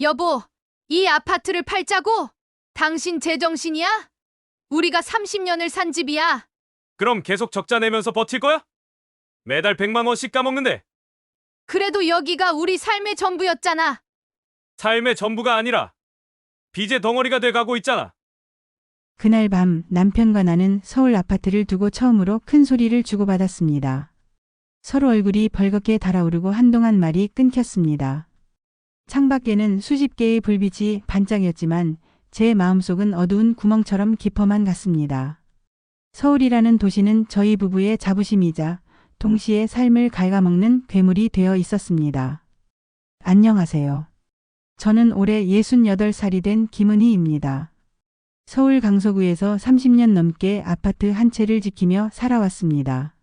여보, 이 아파트를 팔자고? 당신 제정신이야? 우리가 30년을 산 집이야. 그럼 계속 적자 내면서 버틸 거야? 매달 100만 원씩 까먹는데 그래도 여기가 우리 삶의 전부였잖아. 삶의 전부가 아니라 빚의 덩어리가 돼 가고 있잖아. 그날 밤 남편과 나는 서울 아파트를 두고 처음으로 큰 소리를 주고받았습니다. 서로 얼굴이 벌겋게 달아오르고 한동안 말이 끊겼습니다. 창밖에는 수십 개의 불빛이 반짝였지만 제 마음속은 어두운 구멍처럼 깊어만 갔습니다. 서울이라는 도시는 저희 부부의 자부심이자 동시에 삶을 갉아먹는 괴물이 되어 있었습니다. 안녕하세요. 저는 올해 68살이 된 김은희입니다. 서울 강서구에서 30년 넘게 아파트 한 채를 지키며 살아왔습니다.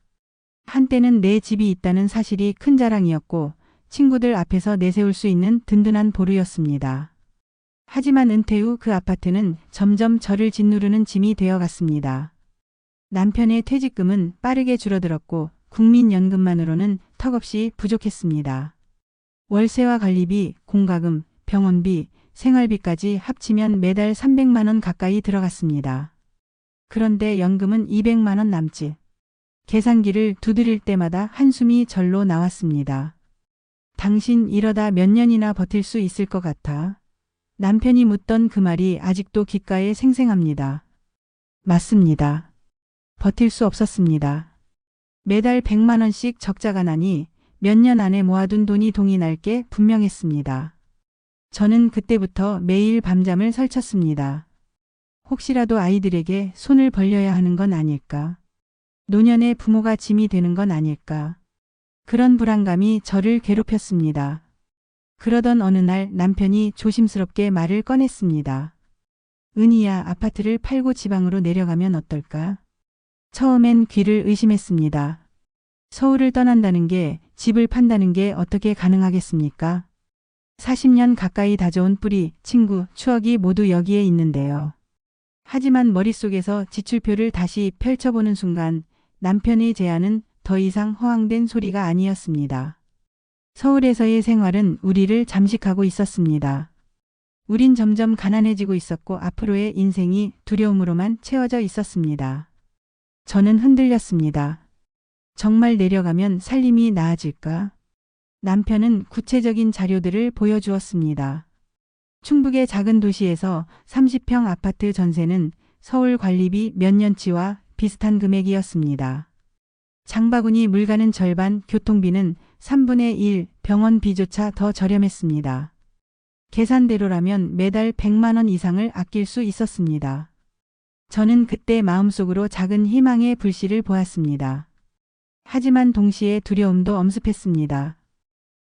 한때는 내 집이 있다는 사실이 큰 자랑이었고 친구들 앞에서 내세울 수 있는 든든한 보루였습니다. 하지만 은퇴 후 그 아파트는 점점 저를 짓누르는 짐이 되어갔습니다. 남편의 퇴직금은 빠르게 줄어들었고 국민연금만으로는 턱없이 부족했습니다. 월세와 관리비, 공과금, 병원비, 생활비까지 합치면 매달 300만 원 가까이 들어갔습니다. 그런데 연금은 200만 원 남짓. 계산기를 두드릴 때마다 한숨이 절로 나왔습니다. 당신 이러다 몇 년이나 버틸 수 있을 것 같아. 남편이 묻던 그 말이 아직도 귓가에 생생합니다. 맞습니다. 버틸 수 없었습니다. 매달 100만 원씩 적자가 나니 몇 년 안에 모아둔 돈이 동이 날 게 분명했습니다. 저는 그때부터 매일 밤잠을 설쳤습니다. 혹시라도 아이들에게 손을 벌려야 하는 건 아닐까? 노년의 부모가 짐이 되는 건 아닐까? 그런 불안감이 저를 괴롭혔습니다. 그러던 어느 날 남편이 조심스럽게 말을 꺼냈습니다. 은희야, 아파트를 팔고 지방으로 내려가면 어떨까? 처음엔 귀를 의심했습니다. 서울을 떠난다는 게, 집을 판다는 게 어떻게 가능하겠습니까? 40년 가까이 다져온 뿌리, 친구, 추억이 모두 여기에 있는데요. 하지만 머릿속에서 지출표를 다시 펼쳐보는 순간 남편의 제안은 더 이상 허황된 소리가 아니었습니다. 서울에서의 생활은 우리를 잠식하고 있었습니다. 우린 점점 가난해지고 있었고 앞으로의 인생이 두려움으로만 채워져 있었습니다. 저는 흔들렸습니다. 정말 내려가면 살림이 나아질까? 남편은 구체적인 자료들을 보여주었습니다. 충북의 작은 도시에서 30평 아파트 전세는 서울 관리비 몇 년치와 비슷한 금액이었습니다. 장바구니 물가는 절반, 교통비는 3분의 1, 병원비조차 더 저렴했습니다. 계산대로라면 매달 100만 원 이상을 아낄 수 있었습니다. 저는 그때 마음속으로 작은 희망의 불씨를 보았습니다. 하지만 동시에 두려움도 엄습했습니다.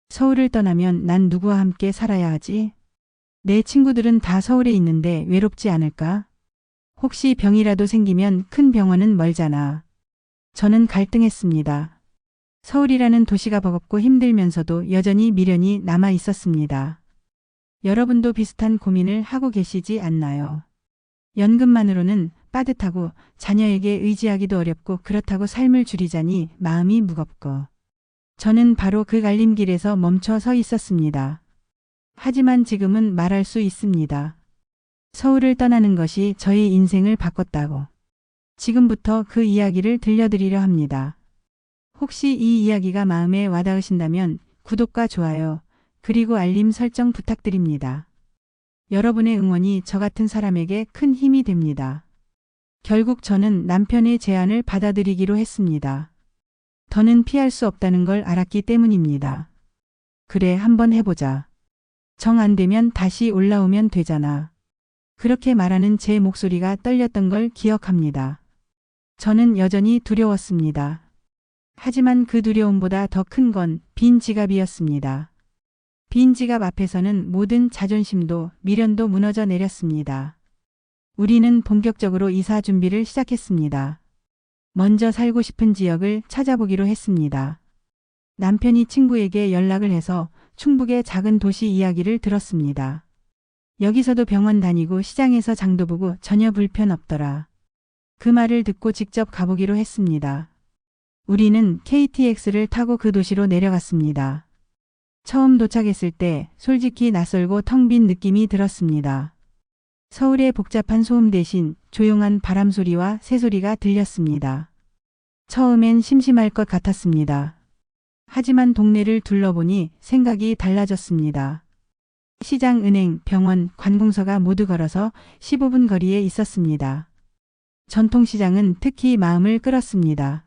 서울을 떠나면 난 누구와 함께 살아야 하지? 내 친구들은 다 서울에 있는데 외롭지 않을까? 혹시 병이라도 생기면 큰 병원은 멀잖아. 저는 갈등했습니다. 서울이라는 도시가 버겁고 힘들면서도 여전히 미련이 남아 있었습니다. 여러분도 비슷한 고민을 하고 계시지 않나요? 연금만으로는 빠듯하고 자녀에게 의지하기도 어렵고 그렇다고 삶을 줄이자니 마음이 무겁고 저는 바로 그 갈림길에서 멈춰 서 있었습니다. 하지만 지금은 말할 수 있습니다. 서울을 떠나는 것이 저의 인생을 바꿨다고. 지금부터 그 이야기를 들려드리려 합니다. 혹시 이 이야기가 마음에 와닿으신다면 구독과 좋아요, 그리고 알림 설정 부탁드립니다. 여러분의 응원이 저 같은 사람에게 큰 힘이 됩니다. 결국 저는 남편의 제안을 받아들이기로 했습니다. 더는 피할 수 없다는 걸 알았기 때문입니다. 그래, 한번 해보자. 정 안 되면 다시 올라오면 되잖아. 그렇게 말하는 제 목소리가 떨렸던 걸 기억합니다. 저는 여전히 두려웠습니다. 하지만 그 두려움보다 더 큰 건 빈 지갑이었습니다. 빈 지갑 앞에서는 모든 자존심도 미련도 무너져 내렸습니다. 우리는 본격적으로 이사 준비를 시작했습니다. 먼저 살고 싶은 지역을 찾아보기로 했습니다. 남편이 친구에게 연락을 해서 충북의 작은 도시 이야기를 들었습니다. 여기서도 병원 다니고 시장에서 장도 보고 전혀 불편 없더라. 그 말을 듣고 직접 가보기로 했습니다. 우리는 KTX를 타고 그 도시로 내려갔습니다. 처음 도착했을 때 솔직히 낯설고 텅 빈 느낌이 들었습니다. 서울의 복잡한 소음 대신 조용한 바람 소리와 새소리가 들렸습니다. 처음엔 심심할 것 같았습니다. 하지만 동네를 둘러보니 생각이 달라졌습니다. 시장, 은행, 병원, 관공서가 모두 걸어서 15분 거리에 있었습니다. 전통시장은 특히 마음을 끌었습니다.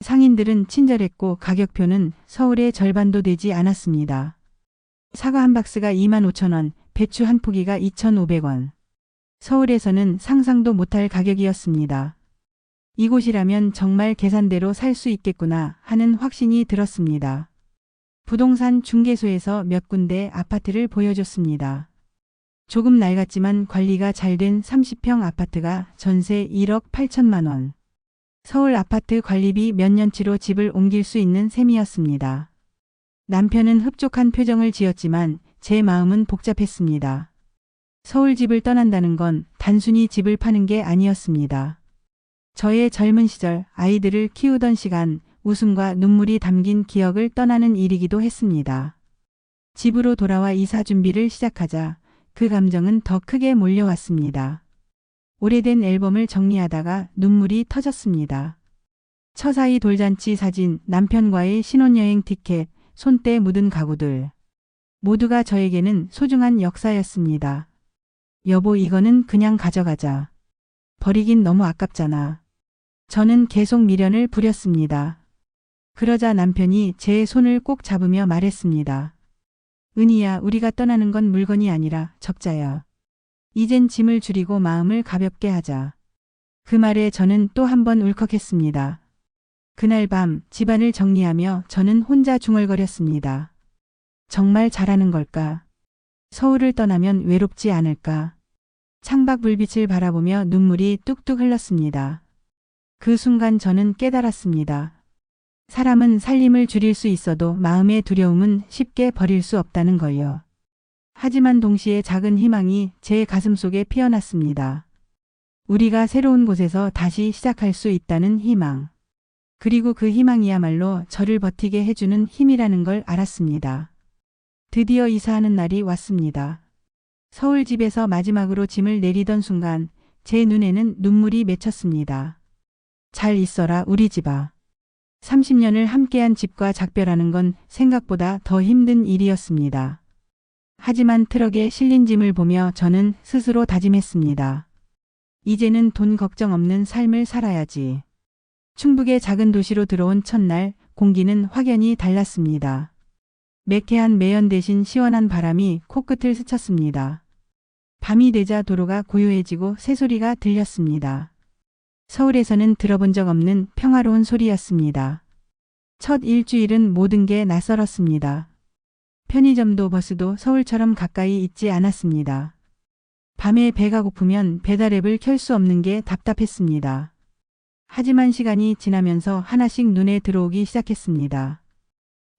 상인들은 친절했고 가격표는 서울의 절반도 되지 않았습니다. 사과 한 박스가 2만 5천 원, 배추 한 포기가 2,500원. 서울에서는 상상도 못할 가격이었습니다. 이곳이라면 정말 계산대로 살 수 있겠구나 하는 확신이 들었습니다. 부동산 중개소에서 몇 군데 아파트를 보여줬습니다. 조금 낡았지만 관리가 잘 된 30평 아파트가 전세 1억 8천만 원. 서울 아파트 관리비 몇 년치로 집을 옮길 수 있는 셈이었습니다. 남편은 흡족한 표정을 지었지만 제 마음은 복잡했습니다. 서울 집을 떠난다는 건 단순히 집을 파는 게 아니었습니다. 저의 젊은 시절 아이들을 키우던 시간 웃음과 눈물이 담긴 기억을 떠나는 일이기도 했습니다. 집으로 돌아와 이사 준비를 시작하자 그 감정은 더 크게 몰려왔습니다. 오래된 앨범을 정리하다가 눈물이 터졌습니다. 처사이 돌잔치 사진, 남편과의 신혼여행 티켓, 손때 묻은 가구들. 모두가 저에게는 소중한 역사였습니다. 여보, 이거는 그냥 가져가자. 버리긴 너무 아깝잖아. 저는 계속 미련을 부렸습니다. 그러자 남편이 제 손을 꼭 잡으며 말했습니다. 은희야, 우리가 떠나는 건 물건이 아니라 적자야. 이젠 짐을 줄이고 마음을 가볍게 하자. 그 말에 저는 또 한 번 울컥했습니다. 그날 밤 집안을 정리하며 저는 혼자 중얼거렸습니다. 정말 잘하는 걸까? 서울을 떠나면 외롭지 않을까? 창밖 불빛을 바라보며 눈물이 뚝뚝 흘렀습니다. 그 순간 저는 깨달았습니다. 사람은 살림을 줄일 수 있어도 마음의 두려움은 쉽게 버릴 수 없다는 걸요. 하지만 동시에 작은 희망이 제 가슴 속에 피어났습니다. 우리가 새로운 곳에서 다시 시작할 수 있다는 희망. 그리고 그 희망이야말로 저를 버티게 해주는 힘이라는 걸 알았습니다. 드디어 이사하는 날이 왔습니다. 서울 집에서 마지막으로 짐을 내리던 순간 제 눈에는 눈물이 맺혔습니다. 잘 있어라 우리 집아. 30년을 함께한 집과 작별하는 건 생각보다 더 힘든 일이었습니다. 하지만 트럭에 실린 짐을 보며 저는 스스로 다짐했습니다. 이제는 돈 걱정 없는 삶을 살아야지. 충북의 작은 도시로 들어온 첫날 공기는 확연히 달랐습니다. 매캐한 매연 대신 시원한 바람이 코끝을 스쳤습니다. 밤이 되자 도로가 고요해지고 새소리가 들렸습니다. 서울에서는 들어본 적 없는 평화로운 소리였습니다. 첫 일주일은 모든 게 낯설었습니다. 편의점도 버스도 서울처럼 가까이 있지 않았습니다. 밤에 배가 고프면 배달앱을 켤 수 없는 게 답답했습니다. 하지만 시간이 지나면서 하나씩 눈에 들어오기 시작했습니다.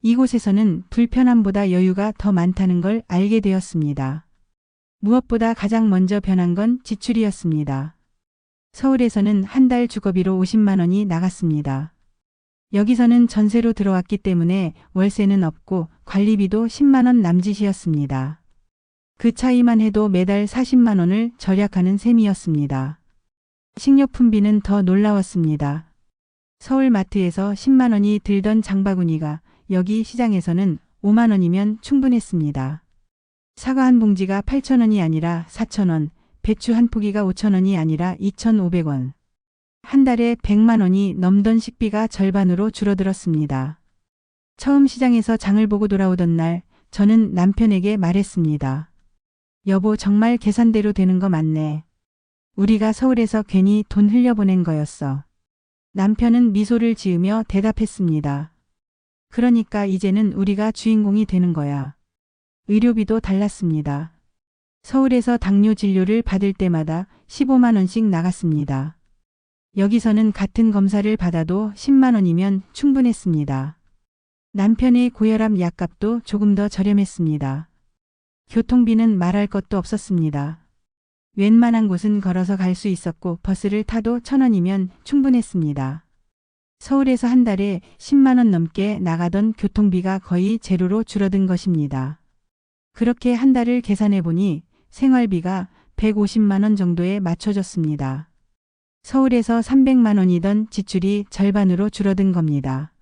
이곳에서는 불편함보다 여유가 더 많다는 걸 알게 되었습니다. 무엇보다 가장 먼저 변한 건 지출이었습니다. 서울에서는 한 달 주거비로 50만 원이 나갔습니다. 여기서는 전세로 들어왔기 때문에 월세는 없고 관리비도 10만 원 남짓이었습니다. 그 차이만 해도 매달 40만 원을 절약하는 셈이었습니다. 식료품비는 더 놀라웠습니다. 서울 마트에서 10만 원이 들던 장바구니가 여기 시장에서는 5만 원이면 충분했습니다. 사과 한 봉지가 8천 원이 아니라 4천 원, 배추 한 포기가 5천 원이 아니라 2,500원. 한 달에 100만 원이 넘던 식비가 절반으로 줄어들었습니다. 처음 시장에서 장을 보고 돌아오던 날 저는 남편에게 말했습니다. 여보 정말 계산대로 되는 거 맞네. 우리가 서울에서 괜히 돈 흘려보낸 거였어. 남편은 미소를 지으며 대답했습니다. 그러니까 이제는 우리가 주인공이 되는 거야. 의료비도 달랐습니다. 서울에서 당뇨 진료를 받을 때마다 15만 원씩 나갔습니다. 여기서는 같은 검사를 받아도 10만 원이면 충분했습니다. 남편의 고혈압 약값도 조금 더 저렴했습니다. 교통비는 말할 것도 없었습니다. 웬만한 곳은 걸어서 갈 수 있었고 버스를 타도 천 원이면 충분했습니다. 서울에서 한 달에 10만 원 넘게 나가던 교통비가 거의 제로로 줄어든 것입니다. 그렇게 한 달을 계산해 보니 생활비가 150만 원 정도에 맞춰졌습니다. 서울에서 300만 원이던 지출이 절반으로 줄어든 겁니다.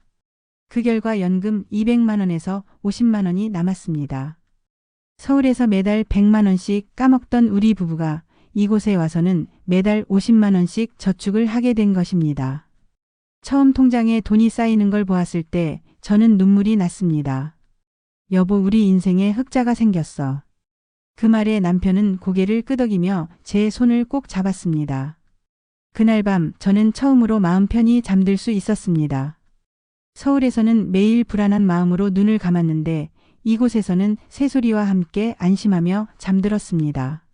그 결과 연금 200만 원에서 50만 원이 남았습니다. 서울에서 매달 100만 원씩 까먹던 우리 부부가 이곳에 와서는 매달 50만 원씩 저축을 하게 된 것입니다. 처음 통장에 돈이 쌓이는 걸 보았을 때 저는 눈물이 났습니다. 여보, 우리 인생에 흑자가 생겼어. 그 말에 남편은 고개를 끄덕이며 제 손을 꼭 잡았습니다. 그날 밤 저는 처음으로 마음 편히 잠들 수 있었습니다. 서울에서는 매일 불안한 마음으로 눈을 감았는데 이곳에서는 새소리와 함께 안심하며 잠들었습니다.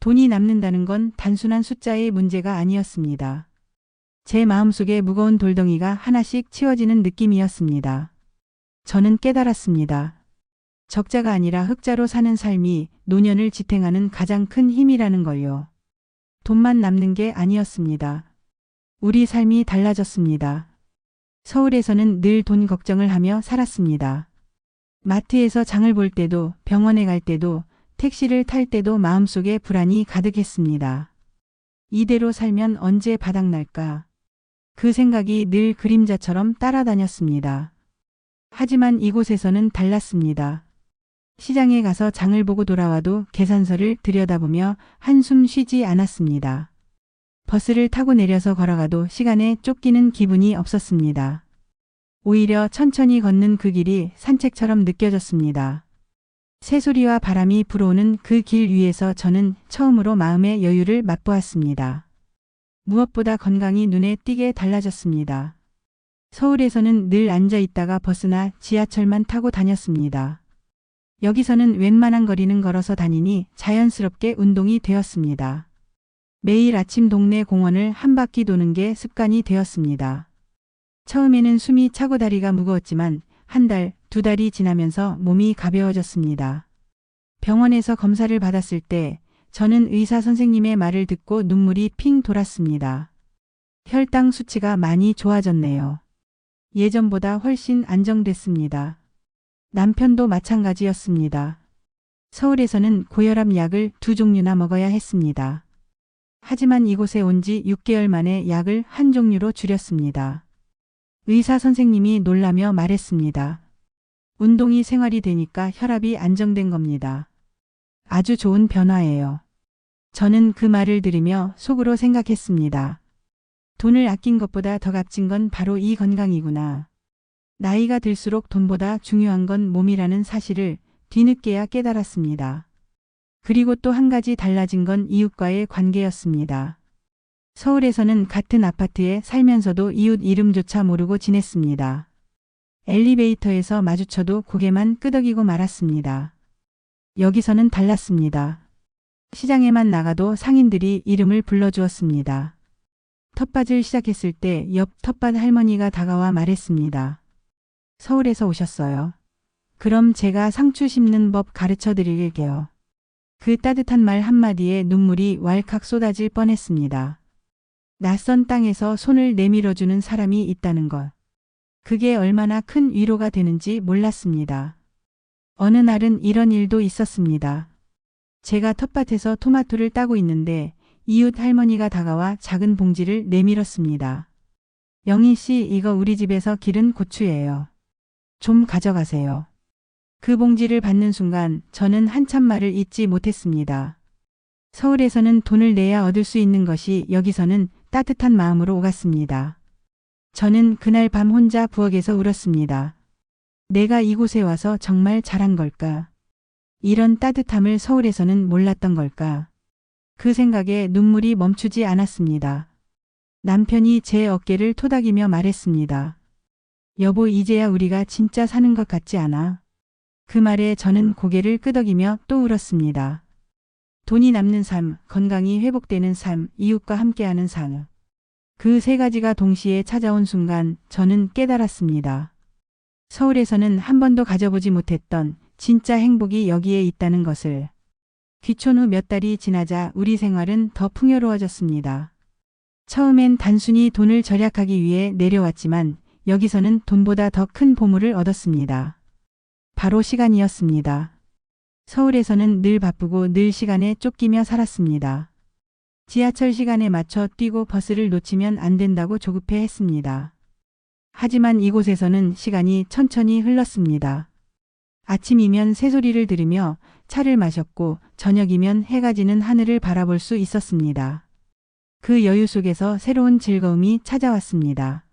돈이 남는다는 건 단순한 숫자의 문제가 아니었습니다. 제 마음속에 무거운 돌덩이가 하나씩 치워지는 느낌이었습니다. 저는 깨달았습니다. 적자가 아니라 흑자로 사는 삶이 노년을 지탱하는 가장 큰 힘이라는 걸요. 돈만 남는 게 아니었습니다. 우리 삶이 달라졌습니다. 서울에서는 늘 돈 걱정을 하며 살았습니다. 마트에서 장을 볼 때도 병원에 갈 때도 택시를 탈 때도 마음속에 불안이 가득했습니다. 이대로 살면 언제 바닥날까? 그 생각이 늘 그림자처럼 따라다녔습니다. 하지만 이곳에서는 달랐습니다. 시장에 가서 장을 보고 돌아와도 계산서를 들여다보며 한숨 쉬지 않았습니다. 버스를 타고 내려서 걸어가도 시간에 쫓기는 기분이 없었습니다. 오히려 천천히 걷는 그 길이 산책처럼 느껴졌습니다. 새소리와 바람이 불어오는 그 길 위에서 저는 처음으로 마음의 여유를 맛보았습니다. 무엇보다 건강이 눈에 띄게 달라졌습니다. 서울에서는 늘 앉아 있다가 버스나 지하철만 타고 다녔습니다. 여기서는 웬만한 거리는 걸어서 다니니 자연스럽게 운동이 되었습니다. 매일 아침 동네 공원을 한 바퀴 도는 게 습관이 되었습니다. 처음에는 숨이 차고 다리가 무거웠지만 한 달, 두 달이 지나면서 몸이 가벼워졌습니다. 병원에서 검사를 받았을 때 저는 의사 선생님의 말을 듣고 눈물이 핑 돌았습니다. 혈당 수치가 많이 좋아졌네요. 예전보다 훨씬 안정됐습니다. 남편도 마찬가지였습니다. 서울에서는 고혈압 약을 두 종류나 먹어야 했습니다. 하지만 이곳에 온 지 6개월 만에 약을 한 종류로 줄였습니다. 의사 선생님이 놀라며 말했습니다. 운동이 생활이 되니까 혈압이 안정된 겁니다. 아주 좋은 변화예요. 저는 그 말을 들으며 속으로 생각했습니다. 돈을 아낀 것보다 더 값진 건 바로 이 건강이구나. 나이가 들수록 돈보다 중요한 건 몸이라는 사실을 뒤늦게야 깨달았습니다. 그리고 또 한 가지 달라진 건 이웃과의 관계였습니다. 서울에서는 같은 아파트에 살면서도 이웃 이름조차 모르고 지냈습니다. 엘리베이터에서 마주쳐도 고개만 끄덕이고 말았습니다. 여기서는 달랐습니다. 시장에만 나가도 상인들이 이름을 불러주었습니다. 텃밭을 시작했을 때 옆 텃밭 할머니가 다가와 말했습니다. 서울에서 오셨어요. 그럼 제가 상추 심는 법 가르쳐 드릴게요. 그 따뜻한 말 한마디에 눈물이 왈칵 쏟아질 뻔했습니다. 낯선 땅에서 손을 내밀어주는 사람이 있다는 것. 그게 얼마나 큰 위로가 되는지 몰랐습니다. 어느 날은 이런 일도 있었습니다. 제가 텃밭에서 토마토를 따고 있는데 이웃 할머니가 다가와 작은 봉지를 내밀었습니다. 영희 씨, 이거 우리 집에서 기른 고추예요. 좀 가져가세요. 그 봉지를 받는 순간 저는 한참 말을 잇지 못했습니다. 서울에서는 돈을 내야 얻을 수 있는 것이 여기서는 따뜻한 마음으로 오갔습니다. 저는 그날 밤 혼자 부엌에서 울었습니다. 내가 이곳에 와서 정말 잘한 걸까? 이런 따뜻함을 서울에서는 몰랐던 걸까? 그 생각에 눈물이 멈추지 않았습니다. 남편이 제 어깨를 토닥이며 말했습니다. 여보, 이제야 우리가 진짜 사는 것 같지 않아? 그 말에 저는 고개를 끄덕이며 또 울었습니다. 돈이 남는 삶, 건강이 회복되는 삶, 이웃과 함께하는 삶. 그 세 가지가 동시에 찾아온 순간 저는 깨달았습니다. 서울에서는 한 번도 가져보지 못했던 진짜 행복이 여기에 있다는 것을. 귀촌 후 몇 달이 지나자 우리 생활은 더 풍요로워졌습니다. 처음엔 단순히 돈을 절약하기 위해 내려왔지만 여기서는 돈보다 더 큰 보물을 얻었습니다. 바로 시간이었습니다. 서울에서는 늘 바쁘고 늘 시간에 쫓기며 살았습니다. 지하철 시간에 맞춰 뛰고 버스를 놓치면 안 된다고 조급해 했습니다. 하지만 이곳에서는 시간이 천천히 흘렀습니다. 아침이면 새소리를 들으며 차를 마셨고 저녁이면 해가 지는 하늘을 바라볼 수 있었습니다. 그 여유 속에서 새로운 즐거움이 찾아왔습니다.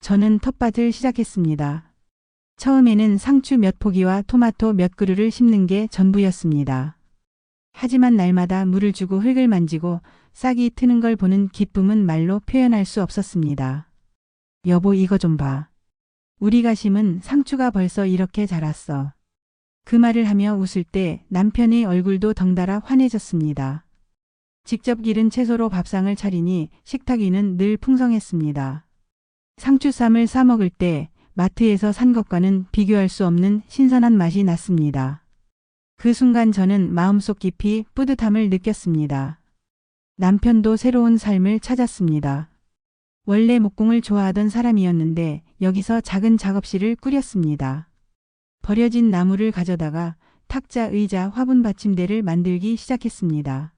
저는 텃밭을 시작했습니다. 처음에는 상추 몇 포기와 토마토 몇 그루를 심는 게 전부였습니다. 하지만 날마다 물을 주고 흙을 만지고 싹이 트는 걸 보는 기쁨은 말로 표현할 수 없었습니다. 여보 이거 좀 봐. 우리가 심은 상추가 벌써 이렇게 자랐어. 그 말을 하며 웃을 때 남편의 얼굴도 덩달아 환해졌습니다. 직접 기른 채소로 밥상을 차리니 식탁 위는 늘 풍성했습니다. 상추쌈을 싸 먹을 때 마트에서 산 것과는 비교할 수 없는 신선한 맛이 났습니다. 그 순간 저는 마음속 깊이 뿌듯함을 느꼈습니다. 남편도 새로운 삶을 찾았습니다. 원래 목공을 좋아하던 사람이었는데 여기서 작은 작업실을 꾸렸습니다. 버려진 나무를 가져다가 탁자, 의자, 화분 받침대를 만들기 시작했습니다.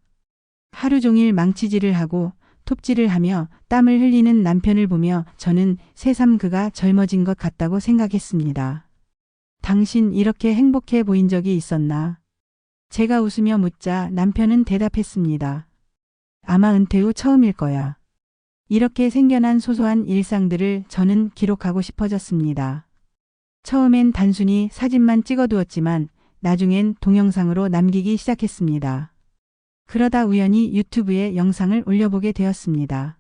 하루 종일 망치질을 하고 톱질을 하며 땀을 흘리는 남편을 보며 저는 새삼 그가 젊어진 것 같다고 생각했습니다. 당신 이렇게 행복해 보인 적이 있었나? 제가 웃으며 묻자 남편은 대답했습니다. 아마 은퇴 후 처음일 거야. 이렇게 생겨난 소소한 일상들을 저는 기록하고 싶어졌습니다. 처음엔 단순히 사진만 찍어두었지만 나중엔 동영상으로 남기기 시작했습니다. 그러다 우연히 유튜브에 영상을 올려보게 되었습니다.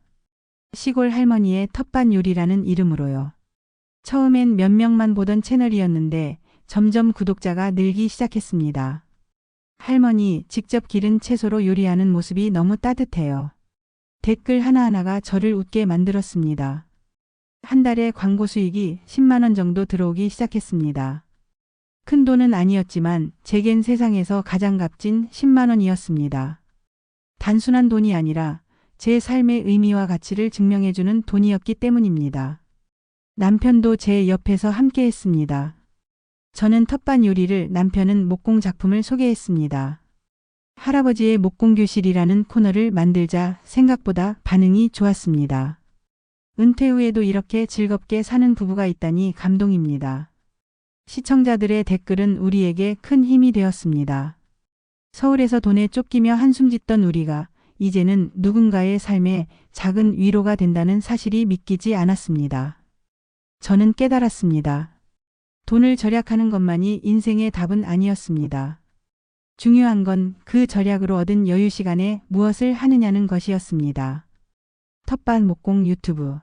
시골 할머니의 텃밭 요리라는 이름으로요. 처음엔 몇 명만 보던 채널이었는데 점점 구독자가 늘기 시작했습니다. 할머니 직접 기른 채소로 요리하는 모습이 너무 따뜻해요. 댓글 하나하나가 저를 웃게 만들었습니다. 한 달에 광고 수익이 10만원 정도 들어오기 시작했습니다. 큰 돈은 아니었지만 제겐 세상에서 가장 값진 10만원이었습니다. 단순한 돈이 아니라 제 삶의 의미와 가치를 증명해주는 돈이었기 때문입니다. 남편도 제 옆에서 함께 했습니다. 저는 텃밭 요리를 남편은 목공 작품을 소개했습니다. 할아버지의 목공교실이라는 코너를 만들자 생각보다 반응이 좋았습니다. 은퇴 후에도 이렇게 즐겁게 사는 부부가 있다니 감동입니다. 시청자들의 댓글은 우리에게 큰 힘이 되었습니다. 서울에서 돈에 쫓기며 한숨 짓던 우리가 이제는 누군가의 삶에 작은 위로가 된다는 사실이 믿기지 않았습니다. 저는 깨달았습니다. 돈을 절약하는 것만이 인생의 답은 아니었습니다. 중요한 건 그 절약으로 얻은 여유 시간에 무엇을 하느냐는 것이었습니다. 텃밭 목공 유튜브.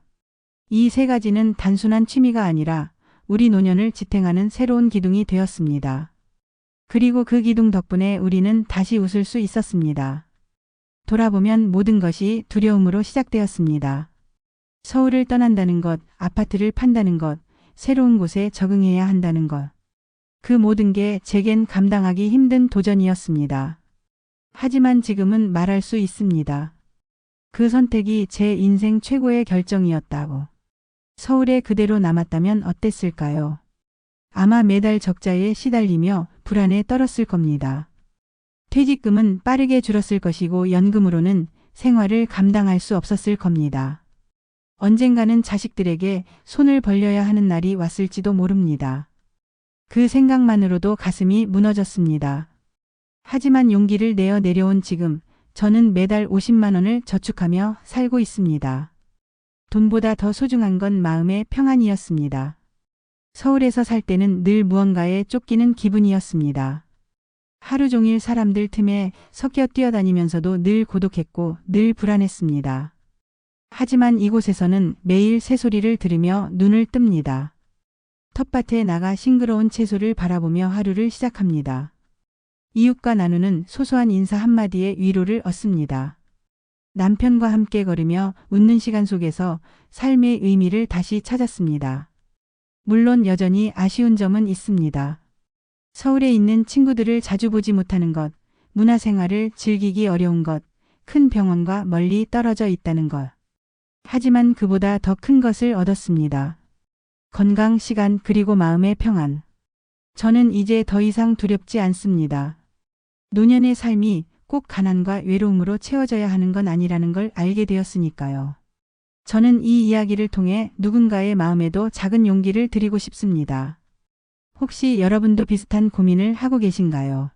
이 세 가지는 단순한 취미가 아니라 우리 노년을 지탱하는 새로운 기둥이 되었습니다. 그리고 그 기둥 덕분에 우리는 다시 웃을 수 있었습니다. 돌아보면 모든 것이 두려움으로 시작되었습니다. 서울을 떠난다는 것, 아파트를 판다는 것, 새로운 곳에 적응해야 한다는 것. 그 모든 게 제겐 감당하기 힘든 도전이었습니다. 하지만 지금은 말할 수 있습니다. 그 선택이 제 인생 최고의 결정이었다고. 서울에 그대로 남았다면 어땠을까요? 아마 매달 적자에 시달리며 불안에 떨었을 겁니다. 퇴직금은 빠르게 줄었을 것이고 연금으로는 생활을 감당할 수 없었을 겁니다. 언젠가는 자식들에게 손을 벌려야 하는 날이 왔을지도 모릅니다. 그 생각만으로도 가슴이 무너졌습니다. 하지만 용기를 내어 내려온 지금 저는 매달 50만 원을 저축하며 살고 있습니다. 돈보다 더 소중한 건 마음의 평안이었습니다. 서울에서 살 때는 늘 무언가에 쫓기는 기분이었습니다. 하루 종일 사람들 틈에 섞여 뛰어다니면서도 늘 고독했고 늘 불안했습니다. 하지만 이곳에서는 매일 새소리를 들으며 눈을 뜹니다. 텃밭에 나가 싱그러운 채소를 바라보며 하루를 시작합니다. 이웃과 나누는 소소한 인사 한마디에 위로를 얻습니다. 남편과 함께 걸으며 웃는 시간 속에서 삶의 의미를 다시 찾았습니다. 물론 여전히 아쉬운 점은 있습니다. 서울에 있는 친구들을 자주 보지 못하는 것, 문화생활을 즐기기 어려운 것, 큰 병원과 멀리 떨어져 있다는 것. 하지만 그보다 더 큰 것을 얻었습니다. 건강, 시간, 그리고 마음의 평안. 저는 이제 더 이상 두렵지 않습니다. 노년의 삶이 꼭 가난과 외로움으로 채워져야 하는 건 아니라는 걸 알게 되었으니까요. 저는 이 이야기를 통해 누군가의 마음에도 작은 용기를 드리고 싶습니다. 혹시 여러분도 비슷한 고민을 하고 계신가요?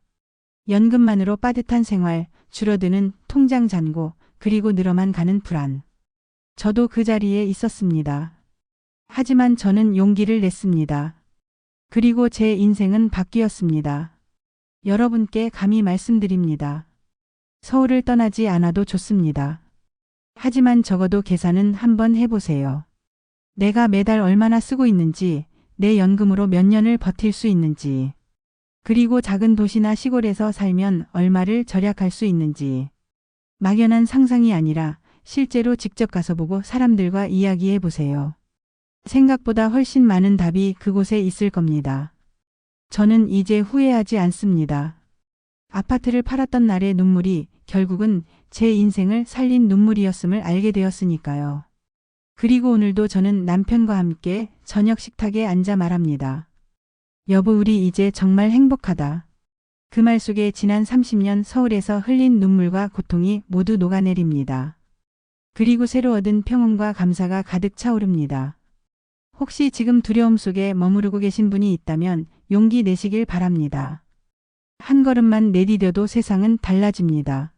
연금만으로 빠듯한 생활, 줄어드는 통장 잔고, 그리고 늘어만 가는 불안. 저도 그 자리에 있었습니다. 하지만 저는 용기를 냈습니다. 그리고 제 인생은 바뀌었습니다. 여러분께 감히 말씀드립니다. 서울을 떠나지 않아도 좋습니다. 하지만 적어도 계산은 한번 해보세요. 내가 매달 얼마나 쓰고 있는지, 내 연금으로 몇 년을 버틸 수 있는지, 그리고 작은 도시나 시골에서 살면 얼마를 절약할 수 있는지. 막연한 상상이 아니라 실제로 직접 가서 보고 사람들과 이야기해 보세요. 생각보다 훨씬 많은 답이 그곳에 있을 겁니다. 저는 이제 후회하지 않습니다. 아파트를 팔았던 날의 눈물이 결국은 제 인생을 살린 눈물이었음을 알게 되었으니까요. 그리고 오늘도 저는 남편과 함께 저녁 식탁에 앉아 말합니다. 여보, 우리 이제 정말 행복하다. 그 말 속에 지난 30년 서울에서 흘린 눈물과 고통이 모두 녹아내립니다. 그리고 새로 얻은 평온과 감사가 가득 차오릅니다. 혹시 지금 두려움 속에 머무르고 계신 분이 있다면 용기 내시길 바랍니다. 한 걸음만 내디뎌도 세상은 달라집니다.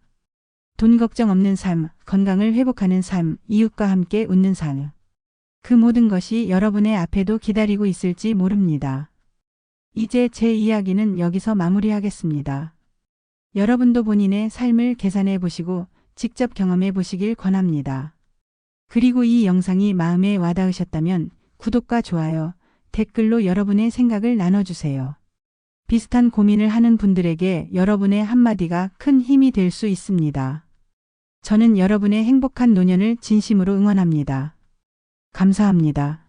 돈 걱정 없는 삶, 건강을 회복하는 삶, 이웃과 함께 웃는 삶. 그 모든 것이 여러분의 앞에도 기다리고 있을지 모릅니다. 이제 제 이야기는 여기서 마무리하겠습니다. 여러분도 본인의 삶을 계산해 보시고 직접 경험해 보시길 권합니다. 그리고 이 영상이 마음에 와닿으셨다면 구독과 좋아요, 댓글로 여러분의 생각을 나눠주세요. 비슷한 고민을 하는 분들에게 여러분의 한마디가 큰 힘이 될 수 있습니다. 저는 여러분의 행복한 노년을 진심으로 응원합니다. 감사합니다.